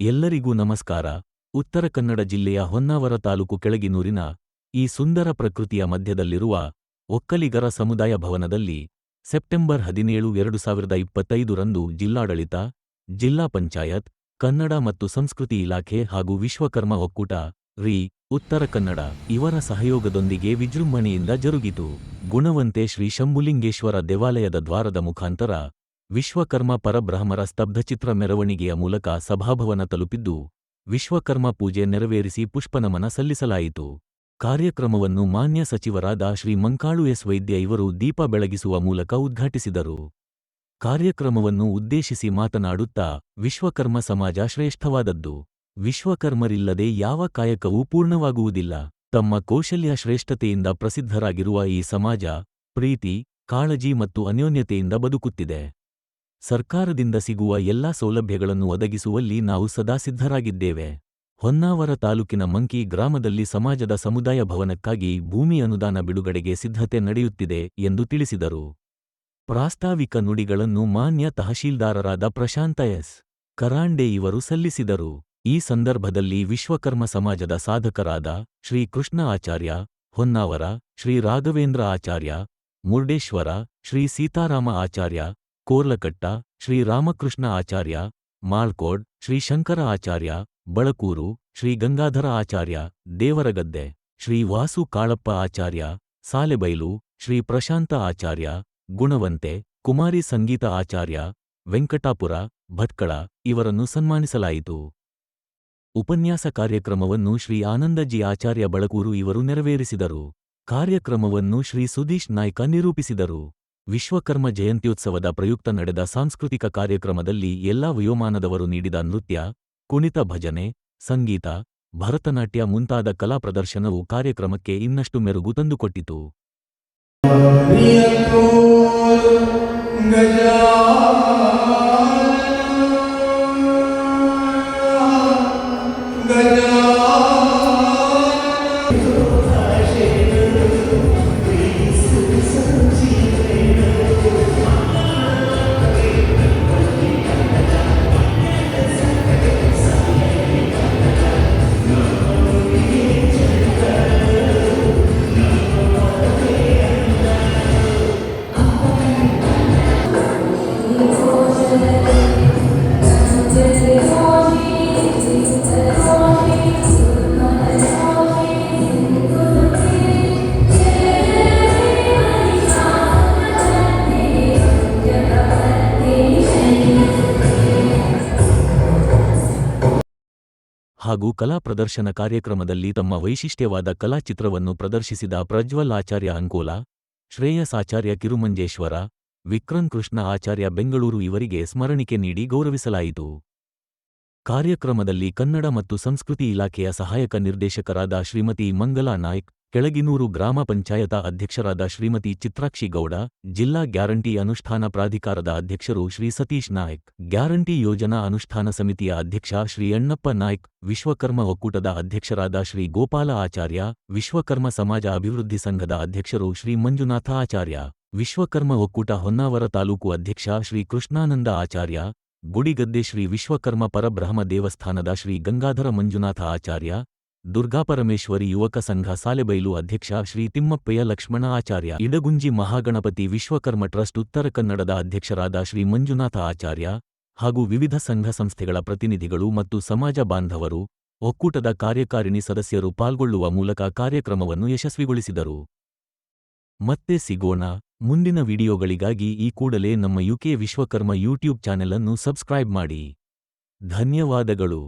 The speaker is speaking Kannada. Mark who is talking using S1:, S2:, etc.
S1: ಎಲ್ಲರಿಗೂ ನಮಸ್ಕಾರ. ಉತ್ತರ ಕನ್ನಡ ಜಿಲ್ಲೆಯ ಹೊನ್ನಾವರ ತಾಲೂಕು ಕೆಳಗಿನೂರಿನ ಈ ಸುಂದರ ಪ್ರಕೃತಿಯ ಮಧ್ಯದಲ್ಲಿರುವ ಒಕ್ಕಲಿಗರ ಸಮುದಾಯ ಭವನದಲ್ಲಿ ಸೆಪ್ಟೆಂಬರ್ ಹದಿನೇಳು, ಎರಡು ಸಾವಿರದ ಇಪ್ಪತ್ತೈದರಂದು ಜಿಲ್ಲಾಡಳಿತ, ಜಿಲ್ಲಾ ಪಂಚಾಯತ್, ಕನ್ನಡ ಮತ್ತು ಸಂಸ್ಕೃತಿ ಇಲಾಖೆ ಹಾಗೂ ವಿಶ್ವಕರ್ಮ ಒಕ್ಕೂಟ, ರಿ, ಉತ್ತರ ಕನ್ನಡ ಇವರ ಸಹಯೋಗದೊಂದಿಗೆ ವಿಜೃಂಭಣೆಯಿಂದ ಜರುಗಿತು. ಗುಣವಂತೆ ಶ್ರೀ ಶಂಭುಲಿಂಗೇಶ್ವರ ದೇವಾಲಯದ ದ್ವಾರದ ಮುಖಾಂತರ ವಿಶ್ವಕರ್ಮ ಪರಬ್ರಹ್ಮರ ಸ್ತಬ್ಧಚಿತ್ರ ಮೆರವಣಿಗೆಯ ಮೂಲಕ ಸಭಾಭವನ ತಲುಪಿದ್ದು, ವಿಶ್ವಕರ್ಮ ಪೂಜೆ ನೆರವೇರಿಸಿ ಪುಷ್ಪನಮನ ಸಲ್ಲಿಸಲಾಯಿತು. ಕಾರ್ಯಕ್ರಮವನ್ನು ಮಾನ್ಯ ಸಚಿವರಾದ ಶ್ರೀ ಮಂಕಾಳು ಎಸ್ ವೈದ್ಯ ಇವರು ದೀಪ ಬೆಳಗಿಸುವ ಮೂಲಕ ಉದ್ಘಾಟಿಸಿದರು. ಕಾರ್ಯಕ್ರಮವನ್ನು ಉದ್ದೇಶಿಸಿ ಮಾತನಾಡುತ್ತಾ, ವಿಶ್ವಕರ್ಮ ಸಮಾಜ ಶ್ರೇಷ್ಠವಾದದ್ದು. ವಿಶ್ವಕರ್ಮರಿಲ್ಲದೆ ಯಾವ ಕಾಯಕವೂ ಪೂರ್ಣವಾಗುವುದಿಲ್ಲ. ತಮ್ಮ ಕೌಶಲ್ಯ ಶ್ರೇಷ್ಠತೆಯಿಂದ ಪ್ರಸಿದ್ಧರಾಗಿರುವ ಈ ಸಮಾಜ, ಪ್ರೀತಿ, ಕಾಳಜಿ ಮತ್ತು ಅನ್ಯೋನ್ಯತೆಯಿಂದ ಬದುಕುತ್ತಿದೆ. ಸರ್ಕಾರದಿಂದ ಸಿಗುವ ಎಲ್ಲಾ ಸೌಲಭ್ಯಗಳನ್ನು ಒದಗಿಸುವಲ್ಲಿ ನಾವು ಸದಾ ಸಿದ್ಧರಾಗಿದ್ದೇವೆ. ಹೊನ್ನಾವರ ತಾಲೂಕಿನ ಮಂಕಿ ಗ್ರಾಮದಲ್ಲಿ ಸಮಾಜದ ಸಮುದಾಯ ಭವನಕ್ಕಾಗಿ ಭೂಮಿ ಅನುದಾನ ಬಿಡುಗಡೆಗೆ ಸಿದ್ಧತೆ ನಡೆಯುತ್ತಿದೆ ಎಂದು ತಿಳಿಸಿದರು. ಪ್ರಾಸ್ತಾವಿಕ ನುಡಿಗಳನ್ನು ಮಾನ್ಯ ತಹಶೀಲ್ದಾರರಾದ ಪ್ರಶಾಂತ ಎಸ್. ಕರಾಂಡೆ ಇವರು ಸಲ್ಲಿಸಿದರು. ಈ ಸಂದರ್ಭದಲ್ಲಿ ವಿಶ್ವಕರ್ಮ ಸಮಾಜದ ಸಾಧಕರಾದ ಶ್ರೀ ಕೃಷ್ಣ ಆಚಾರ್ಯ, ಹೊನ್ನಾವರ ಶ್ರೀ ರಾಘವೇಂದ್ರ ಆಚಾರ್ಯ, ಮುರ್ಡೇಶ್ವರ ಶ್ರೀ ಸೀತಾರಾಮ ಆಚಾರ್ಯ ಕೋರ್ಲಕಟ್ಟ, ಶ್ರೀ ರಾಮಕೃಷ್ಣ ಆಚಾರ್ಯ, ಮಾಳ್ಕೋಡ್, ಶ್ರೀ ಶಂಕರ ಆಚಾರ್ಯ, ಬಳಕೂರು, ಶ್ರೀ ಗಂಗಾಧರ ಆಚಾರ್ಯ, ದೇವರಗದ್ದೆ, ಶ್ರೀ ವಾಸು ಕಾಳಪ್ಪ ಆಚಾರ್ಯ, ಸಾಲೆಬೈಲು, ಶ್ರೀ ಪ್ರಶಾಂತ ಆಚಾರ್ಯ, ಗುಣವಂತೆ, ಕುಮಾರಿ ಸಂಗೀತ ಆಚಾರ್ಯ, ವೆಂಕಟಾಪುರ, ಭಟ್ಕಳ ಇವರನ್ನು ಸನ್ಮಾನಿಸಲಾಯಿತು. ಉಪನ್ಯಾಸ ಕಾರ್ಯಕ್ರಮವನ್ನು ಶ್ರೀ ಆನಂದಜಿ ಆಚಾರ್ಯ ಬಳಕೂರು ಇವರು ನೆರವೇರಿಸಿದರು. ಕಾರ್ಯಕ್ರಮವನ್ನು ಶ್ರೀ ಸುದೀಶ್ ನಾಯ್ಕ ನಿರೂಪಿಸಿದರು. ವಿಶ್ವಕರ್ಮ ಜಯಂತ್ಯುತ್ಸವದ ಪ್ರಯುಕ್ತ ನಡೆದ ಸಾಂಸ್ಕೃತಿಕ ಕಾರ್ಯಕ್ರಮದಲ್ಲಿ ಎಲ್ಲಾ ವಯೋಮಾನದವರು ನೀಡಿದ ನೃತ್ಯ, ಕುಣಿತ ಭಜನೆ, ಸಂಗೀತ, ಭರತನಾಟ್ಯ ಮುಂತಾದ ಕಲಾ ಪ್ರದರ್ಶನವು ಕಾರ್ಯಕ್ರಮಕ್ಕೆ ಇನ್ನಷ್ಟು ಮೆರುಗು ತಂದುಕೊಟ್ಟಿತು. ಹಾಗೂ ಕಲಾ ಪ್ರದರ್ಶನ ಕಾರ್ಯಕ್ರಮದಲ್ಲಿ ತಮ್ಮ ವೈಶಿಷ್ಟ್ಯವಾದ ಕಲಾಚಿತ್ರವನ್ನು ಪ್ರದರ್ಶಿಸಿದ ಪ್ರಜ್ವಲ್ ಆಚಾರ್ಯ ಅಂಕೋಲ ಶ್ರೇಯಸ್ ಆಚಾರ್ಯ ಕಿರುಮಂಜೇಶ್ವರ ವಿಕ್ರಮ್ ಕೃಷ್ಣ ಆಚಾರ್ಯ ಬೆಂಗಳೂರು ಇವರಿಗೆ ಸ್ಮರಣಿಕೆ ನೀಡಿ ಗೌರವಿಸಲಾಯಿತು. ಕಾರ್ಯಕ್ರಮದಲ್ಲಿ ಕನ್ನಡ ಮತ್ತು ಸಂಸ್ಕೃತಿ ಇಲಾಖೆಯ ಸಹಾಯಕ ನಿರ್ದೇಶಕರಾದ ಶ್ರೀಮತಿ ಮಂಗಲಾ ನಾಯ್ಕ್ ಕೆಳಗಿನೂರು ಗ್ರಾಮ ಪಂಚಾಯತ ಅಧ್ಯಕ್ಷರಾದ ಶ್ರೀಮತಿ ಚಿತ್ರಾಕ್ಷಿ ಗೌಡ, ಜಿಲ್ಲಾ ಗ್ಯಾರಂಟಿ ಅನುಷ್ಠಾನ ಪ್ರಾಧಿಕಾರದ ಅಧ್ಯಕ್ಷರು ಶ್ರೀ ಸತೀಶ್ ನಾಯ್ಕ್, ಗ್ಯಾರಂಟಿ ಯೋಜನಾ ಅನುಷ್ಠಾನ ಸಮಿತಿಯ ಅಧ್ಯಕ್ಷ ಶ್ರೀ ಅಣ್ಣಪ್ಪ ನಾಯ್ಕ್, ವಿಶ್ವಕರ್ಮ ಒಕ್ಕೂಟದ ಅಧ್ಯಕ್ಷರಾದ ಶ್ರೀ ಗೋಪಾಲ ಆಚಾರ್ಯ, ವಿಶ್ವಕರ್ಮ ಸಮಾಜ ಅಭಿವೃದ್ಧಿ ಸಂಘದ ಅಧ್ಯಕ್ಷರು ಶ್ರೀ ಮಂಜುನಾಥ ಆಚಾರ್ಯ, ವಿಶ್ವಕರ್ಮ ಒಕ್ಕೂಟ ಹೊನ್ನಾವರ ತಾಲೂಕು ಅಧ್ಯಕ್ಷ ಶ್ರೀ ಕೃಷ್ಣಾನಂದ ಆಚಾರ್ಯ, ಗುಡಿಗದ್ದೆ ಶ್ರೀ ವಿಶ್ವಕರ್ಮ ಪರಬ್ರಹ್ಮ ದೇವಸ್ಥಾನದ ಶ್ರೀ ಗಂಗಾಧರ ಮಂಜುನಾಥ ಆಚಾರ್ಯ ದುರ್ಗಾಪರಮೇಶ್ವರಿ ಯುವಕ ಸಂಘ ಸಾಲೆಬೈಲು ಅಧ್ಯಕ್ಷ ಶ್ರೀ ತಿಮ್ಮಪ್ಪಯ್ಯ ಲಕ್ಷ್ಮಣ ಆಚಾರ್ಯ, ಇಡಗುಂಜಿ ಮಹಾಗಣಪತಿ ವಿಶ್ವಕರ್ಮ ಟ್ರಸ್ಟ್ ಉತ್ತರ ಕನ್ನಡದ ಅಧ್ಯಕ್ಷರಾದ ಶ್ರೀ ಮಂಜುನಾಥ ಆಚಾರ್ಯ ಹಾಗೂ ವಿವಿಧ ಸಂಘ ಸಂಸ್ಥೆಗಳ ಪ್ರತಿನಿಧಿಗಳು ಮತ್ತು ಸಮಾಜ ಬಾಂಧವರು, ಒಕ್ಕೂಟದ ಕಾರ್ಯಕಾರಿಣಿ ಸದಸ್ಯರು ಪಾಲ್ಗೊಳ್ಳುವ ಮೂಲಕ ಕಾರ್ಯಕ್ರಮವನ್ನು ಯಶಸ್ವಿಗೊಳಿಸಿದರು. ಮತ್ತೆ ಸಿಗೋಣ, ಮುಂದಿನ ವಿಡಿಯೋಗಳಿಗಾಗಿ ಈ ಕೂಡಲೇ ನಮ್ಮ ಯುಕೆ ವಿಶ್ವಕರ್ಮ ಯೂಟ್ಯೂಬ್ ಚಾನೆಲ್ ಅನ್ನು ಸಬ್ಸ್ಕ್ರೈಬ್ ಮಾಡಿ. ಧನ್ಯವಾದಗಳು.